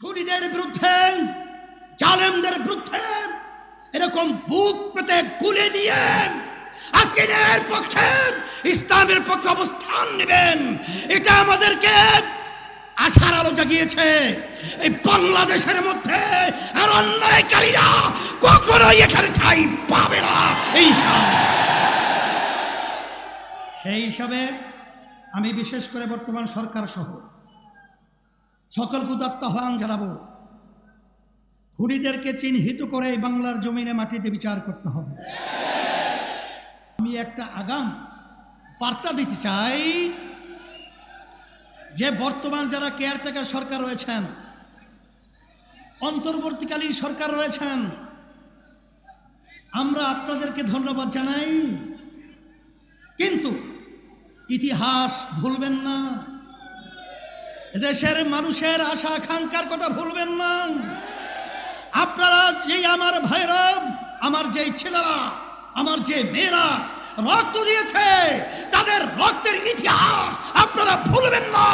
খুনিদের বিরুদ্ধে, জালেমদের বিরুদ্ধে এরকম বুক পেতে গুলে দিয়ে আজকে পক্ষে ইসলামের পক্ষে অবস্থান নেবেন। এটা আমাদেরকে আশার আলো জাগিয়েছে। এই বাংলাদেশের মধ্যে আর অন্যায়কারীরা কখনোই এখানে ঠাই পাবে না। ইনশাআল্লাহ সেই হিসাবে আমি বিশেষ করে বর্তমান সরকার সহ সকল কুদাত্ত আহ্বান জানাব। খুনিদেরকে চিহ্নিত করে বাংলার জমিনে মাটিতে বিচার করতে হবে। আমি একটা আগাম, বার্তা দিতে চাই যে বর্তমান যারা কেয়ারটেকার সরকার রয়েছেন, অন্তর্বর্তীকালীন সরকার রয়েছেন, আমরা আপনাদেরকে ধন্যবাদ জানাই। কিন্তু ইতিহাস ভুলবেন না। দেশের মানুষের আশা আকাঙ্ক্ষার কথা ভুলবেন না। আপনারা যেই আমার ভাইরা, আমার যেই ছেলেরা, আমার যে মেয়েরা রক্ত দিয়েছে, তাদের রক্তের ইতিহাস আপনারা ভুলবেন না।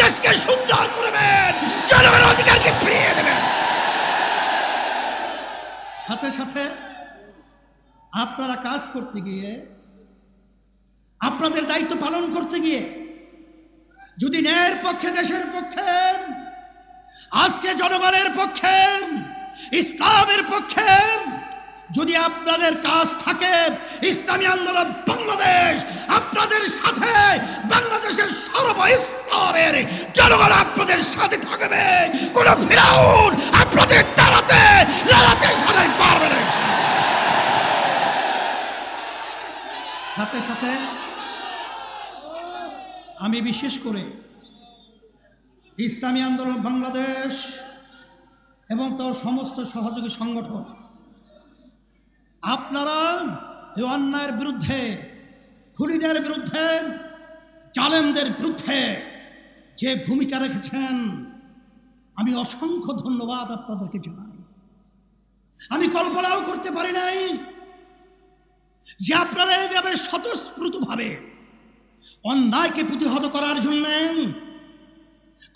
দেশকে সুন্দর করবেন, জনগণের অধিকারকে ফিরিয়ে দেবেন। সাথে সাথে আপনারা কাজ করতে গিয়ে, আপনাদের দায়িত্ব পালন করতে গিয়ে যদি ন্যায়ের পক্ষে, দেশের পক্ষে, আজকে জনগণের পক্ষে, ইসলামের পক্ষে, যদি আপনাদের কাজ থাকে, ইসলামী আন্দোলন বাংলাদেশ, আপনাদের সাথে, বাংলাদেশের সর্বস্তরের জনগণ আপনাদের সাথে থাকবে। কোন ফিরাউন আপনাদের তাড়াতে লড়াতে সবাই পারবে না। সাথে সাথে আমি বিশেষ করে ইসলামী আন্দোলন বাংলাদেশ এবং তার সমস্ত সহযোগী সংগঠন, আপনারা এই অন্যায়ের বিরুদ্ধে, খুনিদের বিরুদ্ধে, জালেমদের বিরুদ্ধে যে ভূমিকা রেখেছেন, আমি অসংখ্য ধন্যবাদ আপনাদেরকে জানাই। আমি কল্পনাও করতে পারি নাই যে আপনারা এইভাবে স্বতঃস্ফূর্তভাবে অন্যায়কে প্রতিহত করার জন্য,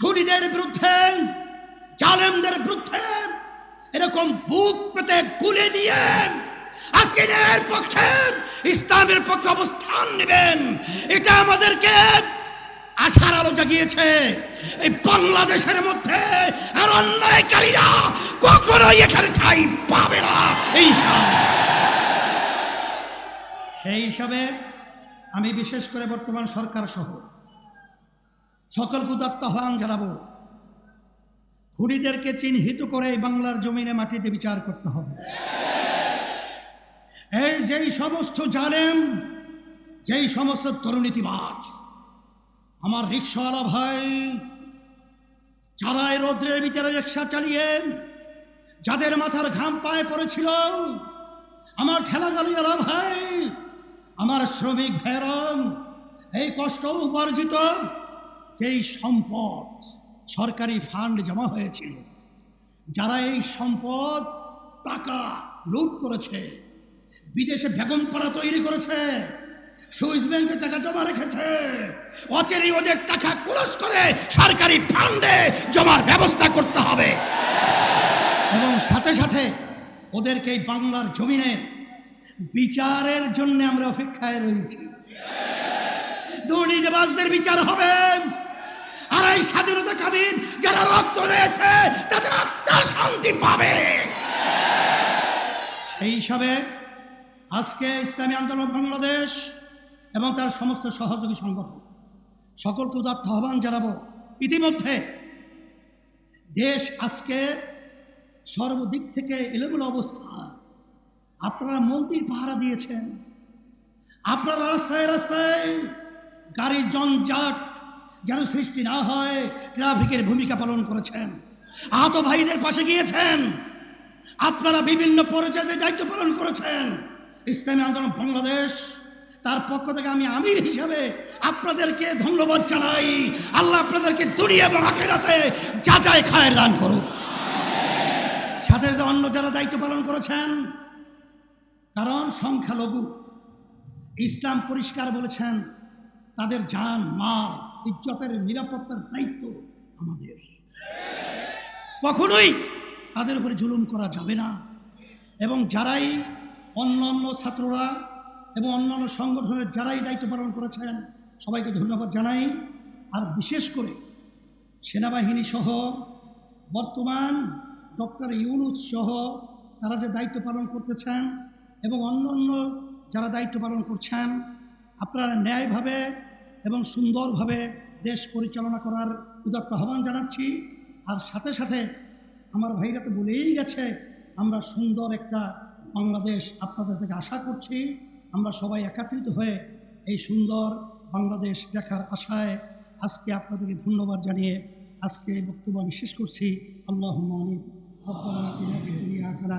খুনিদের বিরুদ্ধে, জালেমদের বিরুদ্ধে এরকম বুক পেতে গুলে দিয়ে আজকে ন্যায়ের পক্ষে ইসলামের পক্ষে অবস্থান নেবেন। এটা আমাদেরকে আশার আলো জাগিয়েছে। এই বাংলাদেশের মধ্যে আর অন্যায়কারীরা কখনোই এখানে ঠাই পাবে না। ইনশাআল্লাহ সেই হিসাবে আমি বিশেষ করে বর্তমান সরকার সহ সকল কুদাত্ত আহ্বান জানাব। খুনিদেরকে চিহ্নিত করে বাংলার জমিনে মাটিতে বিচার করতে হবে। এই যেই সমস্ত জানেন যেই সমস্ত তরুণীতিবাজ, আমার রিক্সাওয়ালা ভাই যারা এই রৌদ্রের ভিতরে রিক্সা চালিয়ে যাদের মাথার ঘাম পায়ে পড়েছিল, আমার ঠেলা গালিওয়ালা ভাই আমার শ্রমিক ভেরম এই কষ্ট উপার্জিত যেই সম্পদ সরকারি ফান্ড জমা হয়েছিল, যারা এই সম্পদ টাকা লুট করেছে, বিদেশে বেগম পাড়া তৈরি করেছে, সুইস ব্যাংকে টাকা জমা রেখেছে, অচেরি ওদের টাকা ক্লোজ করে সরকারি ফান্ডে জমার ব্যবস্থা করতে হবে। এবং সাথে সাথে ওদেরকে বাংলার জমিনে বিচারের জন্য আমরা অপেক্ষায় রয়েছি। দুর্নীতিবাজদের বিচার হবে। আর এই স্বাধীনতা কামীন যারা রক্ত দিয়েছে, তাদের আত্মার শান্তি পাবে। সেই হিসাবে আজকে ইসলামী আন্দোলন বাংলাদেশ এবং তার সমস্ত সহযোগী সংগঠন, সকলকে উদাত্ত আহ্বান জানাব। ইতিমধ্যে দেশ আজকে সর্বদিক থেকে এলোমেলো অবস্থা আপনারা মন্দির পাহারা দিয়েছেন। আপনারা রাস্তায় রাস্তায় গাড়ির জঞ্জাট যেন সৃষ্টি না হয়, ট্রাফিকের ভূমিকা পালন করেছেন। আহত ভাইদের পাশে গিয়েছেন। আপনারা বিভিন্ন পর্যায়ে দায়িত্ব পালন করেছেন। ইসলামী আন্দোলন বাংলাদেশ, তার পক্ষ থেকে আমি আমির হিসাবে আপনাদেরকে ধন্যবাদ জানাই। আল্লাহ আপনাদেরকে দুনিয়া এবং আখেরাতে যা যায় খায়ের দান সাথে সাথে অন্য যারা দায়িত্ব পালন করেছেন কারণ সংখ্যালঘু। ইসলাম পরিষ্কার বলেছেন, তাদের জান মা ইজ্জতের নিরাপত্তার দায়িত্ব আমাদের। কখনোই তাদের উপরে জুলুম করা যাবে না। এবং যারাই অন্য অন্য ছাত্ররা এবং অন্যান্য সংগঠনের যারাই দায়িত্ব পালন করেছেন, সবাইকে ধন্যবাদ জানাই। আর বিশেষ করে সেনাবাহিনী সহ বর্তমান ডক্টর ইউনুস সহ তারা যে দায়িত্ব পালন করতেছেন এবং অন্য অন্য যারা দায়িত্ব পালন করছেন, আপনারা ন্যায়ভাবে এবং সুন্দরভাবে দেশ পরিচালনা করার উদাত্ত আহ্বান জানাচ্ছি। আর সাথে সাথে আমার ভাইরা তো বলেই গেছে, আমরা সুন্দর একটা বাংলাদেশ আপনাদের থেকে আশা করছি। আমরা সবাই একত্রিত হয়ে এই সুন্দর বাংলাদেশ দেখার আশায় আজকে আপনাদেরকে ধন্যবাদ জানিয়ে আজকে বক্তব্য আমি শেষ করছি। আল্লাহ হাসানা।